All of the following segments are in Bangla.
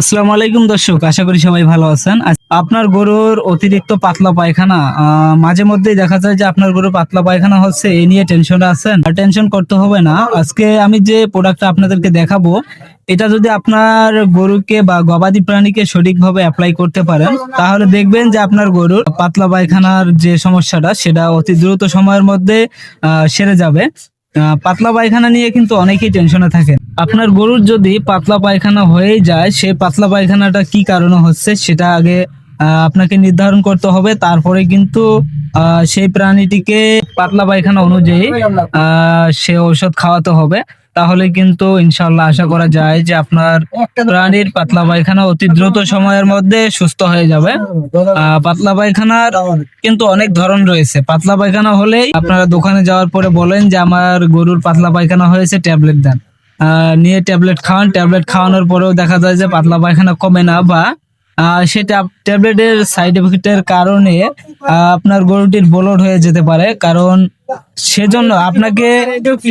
আসসালামু আলাইকুম দর্শক, আশা করি সবাই ভালো আছেন। আপনার গরুর অতিরিক্ত পাতলা পায়খানা মাঝে মধ্যেই দেখা যায় যে আপনার গরুর পাতলা পায়খানা হচ্ছে এই নিয়ে টেনশনে আছেন। আর টেনশন করতে হবে না। আজকে আমি যে প্রোডাক্টটা আপনাদেরকে দেখাবো, এটা যদি আপনার গরুকে বা গবাদি প্রাণীকে সঠিকভাবে অ্যাপ্লাই করতে পারেন, তাহলে দেখবেন যে আপনার গরুর পাতলা পায়খানার যে সমস্যাটা, সেটা অতি দ্রুত সময়ের মধ্যে সেরে যাবে। পাতলা পায়খানা নিয়ে কিন্তু অনেকেই টেনশনে থাকেন। আপনার গরুর যদি পাতলা পায়খানা হয়ে যায় সেই পাতলা পায়খানাটা কি কারণে হচ্ছে সেটা আগে আপনাকে নির্ধারণ করতে হবে। তারপরে কিন্তু সেই প্রাণীটিকে পাতলা পায়খানা অনুযায়ী সে ঔষধ খাওয়াতে হবে। তাহলে কিন্তু ইনশাল্লাহ আশা করা যায় যে আপনার প্রাণীর পাতলা পায়খানা অতি দ্রুত সময়ের মধ্যে সুস্থ হয়ে যাবে। পাতলা পায়খানার কিন্তু অনেক ধরন রয়েছে। পাতলা পায়খানা হলেই আপনারা দোকানে যাওয়ার পরে বলেন যে আমার গরুর পাতলা পায়খানা হয়েছে ট্যাবলেট দেন। আহ, নিয়ে ট্যাবলেট খাওয়ান। ট্যাবলেট খাওয়ানোর পরেও দেখা যায় যে পাতলা পায়খানা কমে না বা সেটা ট্যাবলেটের সাইড এফেক্টের কারণে আপনার গরুটির ব্লড হয়ে যেতে পারে। কারণ সেজন্য আপনাকে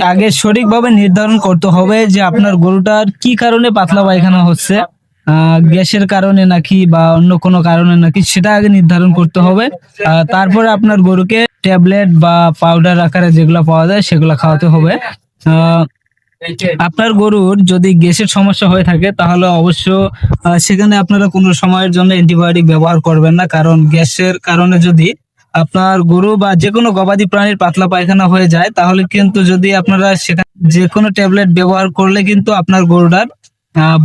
আগে সঠিকভাবে নির্ধারণ করতে হবে যে আপনার গরুটার কি কারণে পাতলা পায়খানা হচ্ছে গ্যাসের কারণে নাকি বা অন্য কোনো কারণে নাকি সেটা আগে নির্ধারণ করতে হবে। তারপরে আপনার গরুকে ট্যাবলেট বা পাউডার আকারে যেগুলো পাওয়া যায় সেগুলো খাওয়াতে হবে। আহ, আপনার গরুর যদি গ্যাসের সমস্যা হয়ে থাকে, তাহলে অবশ্য সেখানে আপনারা কোনো সময়ের জন্য অ্যান্টিবায়োটিক ব্যবহার করবেন না। কারণ গ্যাসের কারণে যদি আপনার গরু বা যে কোনো গবাদি প্রাণীর পাতলা পায়খানা হয়ে যায়, তাহলে কিন্তু যদি আপনারা সেখানে যে কোনো ট্যাবলেট ব্যবহার করলে কিন্তু আপনার গরুটার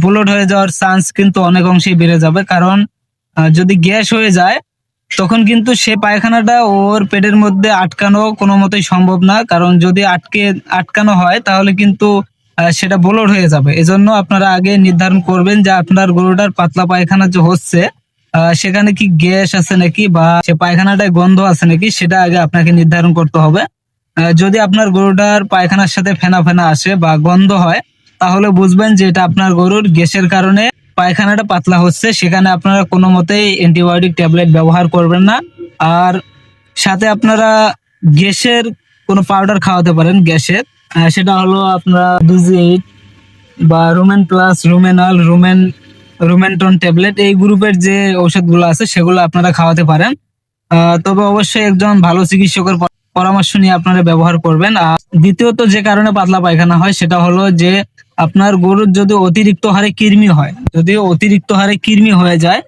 ব্লড হয়ে যাওয়ার চান্স কিন্তু অনেক অংশেই বেড়ে যাবে। কারণ যদি গ্যাস হয়ে যায় তখন কিন্তু সে পায়খানাটা ওর পেটের মধ্যে আটকানো কোনো মতেই সম্ভব না। কারণ যদি আটকে, আটকানো হয়, তাহলে কিন্তু সেটা ব্লড হয়ে যাবে। এজন্য আপনারা আগে নির্ধারণ করবেন যে আপনার গরুটার পাতলা পায়খানা যে হচ্ছে সেখানে কি গ্যাস আছে নাকি বা সে পায়খানাটায় গন্ধ আছে নাকি, সেটা আগে আপনাকে নির্ধারণ করতে হবে। যদি আপনার গরুটার পায়খানার সাথে ফেনা ফেনা আসে বা গন্ধ হয়, তাহলে বুঝবেন যে এটা আপনার গরুর গ্যাসের কারণে পায়খানাটা পাতলা হচ্ছে, সেখানে আপনারা কোনো মতেই অ্যান্টিবায়োটিক ট্যাবলেট ব্যবহার করবেন না। আর সাথে আপনারা গ্যাসের কোনো পাউডার খাওয়াতে পারেন গ্যাসের। সেটা হলো আপনারা দুজি এইট বা রুমেন প্লাস রুমেনল রুমেন রুমেন্টন ট্যাবলেট এই গ্রুপের যে ঔষধগুলো আছে, সেগুলো আপনারা খাওয়াতে পারেন। তবে অবশ্যই একজন ভালো চিকিৎসকের পরামর্শ নিয়ে আপনারা ব্যবহার করবেন। আর দ্বিতীয়ত যে কারণে পাতলা পায়খানা হয়, সেটা হলো যে আপনার গরুর যদি অতিরিক্ত হারে কৃমি হয়, যদি অতিরিক্ত হারে কৃমি হয়ে যায়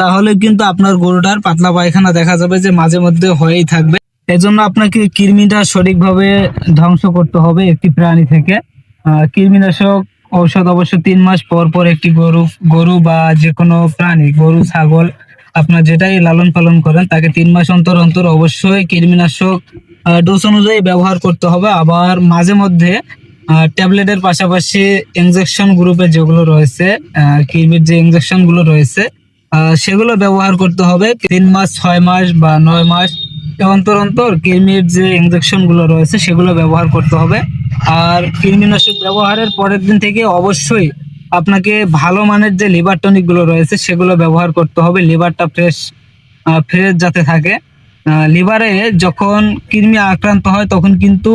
তাহলে কিন্তু আপনার গরুটার পাতলা পায়খানা দেখা যাবে যে মাঝে মধ্যে হয়েই থাকবে। এজন্য আপনাকে কৃমিটা সঠিকভাবে ধ্বংস করতে হবে একটি প্রাণী থেকে। কৃমিনাশক ঔষধ অবশ্য তিন মাস পর পর একটি গরু গরু বা যে কোনো প্রাণী, গরু, ছাগল, আপনার যেটাই লালন পালন করেন, তাকে তিন মাস অন্তর অন্তর অবশ্যই কৃমিনাশক ডোজ অনুযায়ী ব্যবহার করতে হবে। আবার মাঝে মধ্যে ট্যাবলেটের পাশাপাশি ইনজেকশন গ্রুপে যেগুলো রয়েছে কৃমির যে ইনজেকশনগুলো রয়েছে সেগুলো ব্যবহার করতে হবে তিন মাস, ছয় মাস বা নয় মাস অন্তর অন্তর কৃমির যে ইনজেকশনগুলো রয়েছে সেগুলো ব্যবহার করতে হবে। আর কৃমিনাশক ব্যবহারের পরের দিন থেকে অবশ্যই আপনাকে ভালো মানের যে লিভার টনিকগুলো রয়েছে সেগুলো ব্যবহার করতে হবে। লিভারটা ফ্রেশ ফ্রেশ যাতে থাকে। লিভারে যখন কৃমি আক্রান্ত হয়, তখন কিন্তু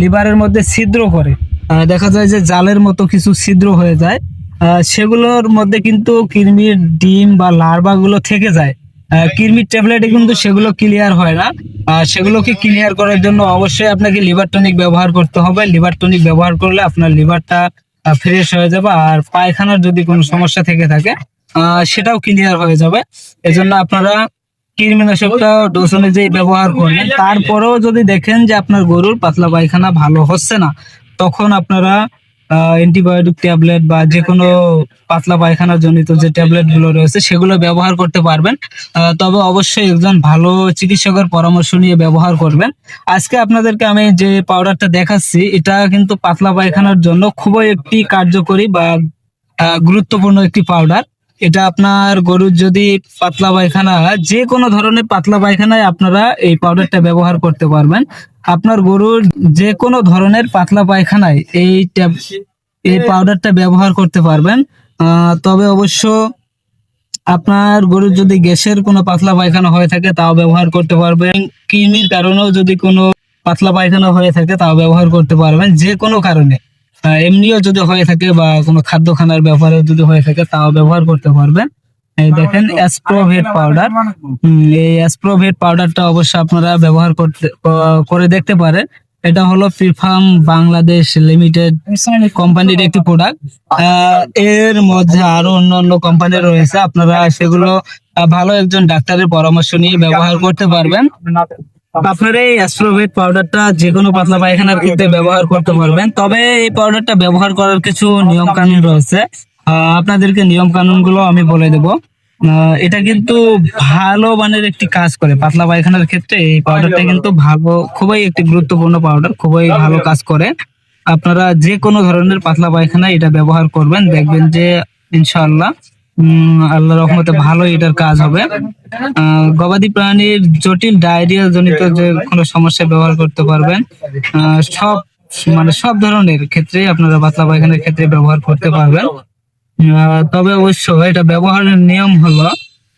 লিভারের মধ্যে ছিদ্র করে। দেখা যায় যে জালের মতো কিছু ছিদ্র হয়ে যায়। সেগুলোর মধ্যে কিন্তু কৃমির ডিম বা লার্ভা গুলো থেকে যায়। কৃমির ট্যাবলেটে কিন্তু সেগুলো ক্লিয়ার হয় না। সেগুলোকে ক্লিয়ার করার জন্য অবশ্যই আপনাকে লিভার টনিক ব্যবহার করতে হবে। লিভার টনিক ব্যবহার করলে আপনার লিভারটা ফ্রেশ হয়ে যাবে আর পায়খানার যদি কোনো সমস্যা থেকে থাকে সেটাও ক্লিয়ার হয়ে যাবে। এজন্য আপনারা কৃমিনাশকটা ডোজ অনুযায়ী ব্যবহার করবেন তারপরেও যদি দেখেন যে আপনার গরুর পাতলা পায়খানা ভালো হচ্ছে না, তখন আপনারা অ্যান্টিবায়োটিক ট্যাবলেট বা যে কোনো পাতলা পায়খানা জনিত যে ট্যাবলেটগুলো রয়েছে সেগুলো ব্যবহার করতে পারবেন। তবে অবশ্যই একজন ভালো চিকিৎসকের পরামর্শ নিয়ে ব্যবহার করবেন। আজকে আপনাদেরকে আমি যে পাউডারটা দেখাচ্ছি, এটা কিন্তু পাতলা পায়খানার জন্য খুবই একটি কার্যকরী বা গুরুত্বপূর্ণ একটি পাউডার এটা আপনার গরুর যদি পাতলা পায়খানা যে কোনো ধরনের পাতলা পায়খানায় আপনারা এই পাউডারটা ব্যবহার করতে পারবেন। আপনার গরুর যে কোনো ধরনের পাতলা পায়খানায় এই ট্যাব- এই পাউডারটা ব্যবহার করতে পারবেন। তবে অবশ্য আপনার গরুর যদি গ্যাসের কোনো পাতলা পায়খানা হয়ে থাকে, তাও ব্যবহার করতে পারবেন। কৃমির কারণেও যদি কোনো পাতলা পায়খানা হয়ে থাকে, তাও ব্যবহার করতে পারবেন, যে কোনো কারণে। এমনিও যদি হয়ে থাকে বা কোনো খাদ্য খানার ব্যাপারে যদি হয়ে থাকে তাও ব্যবহার করতে পারবেন। এই দেখেন অ্যাসপ্রোভেট পাউডার এই অ্যাসপ্রোভেট পাউডারটা অবশ্য আপনারা ব্যবহার করতে করে দেখতে পারেন। এটা হলো প্রিফার্ম বাংলাদেশ লিমিটেড কোম্পানির একটি প্রোডাক্টের মধ্যে আরও অন্য অন্য কোম্পানি রয়েছে। আপনারা সেগুলো ভালো একজন ডাক্তারের পরামর্শ নিয়ে ব্যবহার করতে পারবেন। আপনারা এই অ্যাস্ট্রোভেট পাউডারটা যে কোনো পাতলা পায়খানার ক্ষেত্রে ব্যবহার করতে পারবেন। তবে এই পাউডারটা ব্যবহার করার কিছু নিয়ম কানুন রয়েছে। আপনাদেরকে নিয়ম কানুনগুলো আমি বলে দেবো। এটা কিন্তু ভালো মানের একটি কাজ করে পাতলা পায়খানার ক্ষেত্রে। এই পাউডারটা কিন্তু ভালো খুবই একটি গুরুত্বপূর্ণ পাউডার খুবই ভালো কাজ করে। আপনারা যে কোনো ধরনের পাতলা পায়খানা এটা ব্যবহার করবেন। দেখবেন যে ইনশাআল্লাহ উম, আল্লাহ রহমতে ভালো এটার কাজ হবে। গবাদি প্রাণীর জটিল ডায়রিয়া জনিত যে কোনো সমস্যা ব্যবহার করতে পারবেন। সব মানে সব ধরনের ক্ষেত্রে আপনারা পাতলা পায়খানার ক্ষেত্রে ব্যবহার করতে পারবেন। তবে অবশ্য এটা ব্যবহারের নিয়ম হলো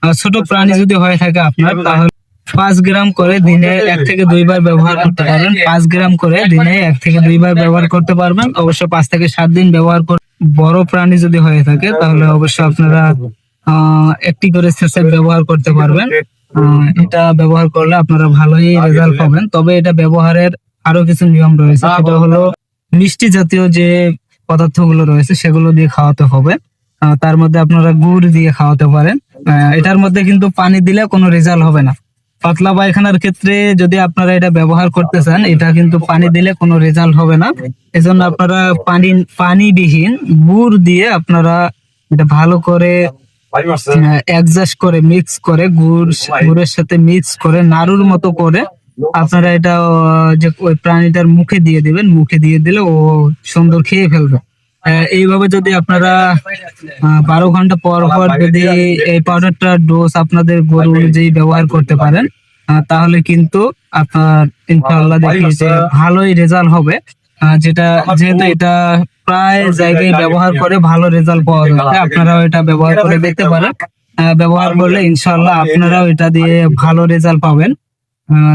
ছোট প্রাণী যদি হয়ে থাকে আপনার, তাহলে পাঁচ গ্রাম করে দিনে এক থেকে দুইবার ব্যবহার করতে পারবেন। পাঁচ গ্রাম করে দিনে এক থেকে দুইবার ব্যবহার করতে পারবেন। অবশ্য পাঁচ থেকে সাত দিন ব্যবহার বড় প্রাণী যদি হয়ে থাকে তাহলে অবশ্যই আপনারা আহ, একটি করে সেসেট ব্যবহার করতে পারবেন। এটা ব্যবহার করলে আপনারা ভালোই রেজাল্ট পাবেন। তবে এটা ব্যবহারের আরও কিছু নিয়ম রয়েছে। সেটা হলো মিষ্টি জাতীয় যে পদার্থগুলো রয়েছে সেগুলো দিয়ে খাওয়াতে হবে। তার মধ্যে আপনারা গুড় দিয়ে খাওয়াতে পারেন। আহ, এটার মধ্যে কিন্তু পানি দিলে কোনো রেজাল্ট হবে না। পাতলা পায়খানার ক্ষেত্রে যদি আপনারা এটা ব্যবহার করতে চান এটা কিন্তু পানি দিলে কোনো রেজাল্ট হবে না। এজন্য আপনারা পানি, পানিবিহীন গুড় দিয়ে আপনারা এটা ভালো করে অ্যাডজাস্ট করে মিক্স করে গুড়, গুড়ের সাথে মিক্স করে, নাড়ুর মতো করে আপনারা এটা যে ওই প্রাণীটার মুখে দিয়ে দিবেন, মুখে দিয়ে দিলে ও সুন্দর খেয়ে ফেলবে। এইভাবে যদি আপনারা বারো ঘণ্টা পর পর যদি এই পাউডারটা ডোজ আপনাদের গরু অনুযায়ী ব্যবহার করতে পারেন তাহলে কিন্তু আপনার ইনশাল্লাহ দেখি যে ভালোই রেজাল্ট হবে। যেটা যেহেতু এটা প্রায় জায়গায় ব্যবহার করে ভালো রেজাল্ট পাওয়া যাচ্ছে। আপনারাও এটা ব্যবহার করে দেখতে পারেন। ব্যবহার করলে ইনশাল্লাহ আপনারাও এটা দিয়ে ভালো রেজাল্ট পাবেন।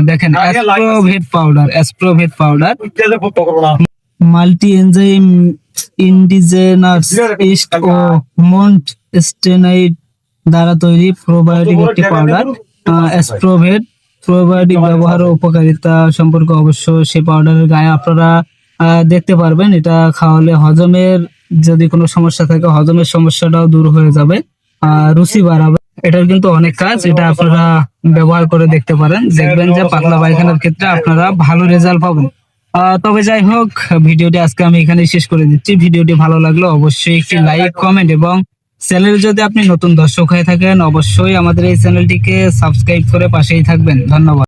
দেখেন Astrovet powder Astrovet powder multi enzyme indigenous yeast ও মন্ট স্টেনাইড দ্বারা তৈরি প্রোবায়োটিক একটি পাউডার অ্যাস্ট্রোভেট প্রোবায়োটিক ব্যবহার ও উপকারিতা সম্পর্কে অবশ্য সেই পাউডারের গায়ে আপনারা দেখতে পারবেন। এটা খাওয়ালে হজমের যদি কোনো সমস্যা থাকে হজমের সমস্যাটাও দূর হয়ে যাবে রুচি বাড়াবে। এটার কিন্তু অনেক কাজ এটা আপনারা ব্যবহার করে দেখতে পারেন। দেখবেন যে পাতলা পায়খানার ক্ষেত্রে আপনারা ভালো রেজাল্ট পাবেন। তবে যাই হোক ভিডিওটি আজকে আমি এখানে শেষ করে দিচ্ছি। ভিডিওটি ভালো লাগল অবশ্যই একটি লাইক কমেন্ট এবং চ্যানেল যদি আপনি নতুন দর্শক হয়ে থাকেন অবশ্যই আমাদের এই চ্যানেলটিকে সাবস্ক্রাইব করে পাশেই থাকবেন। ধন্যবাদ।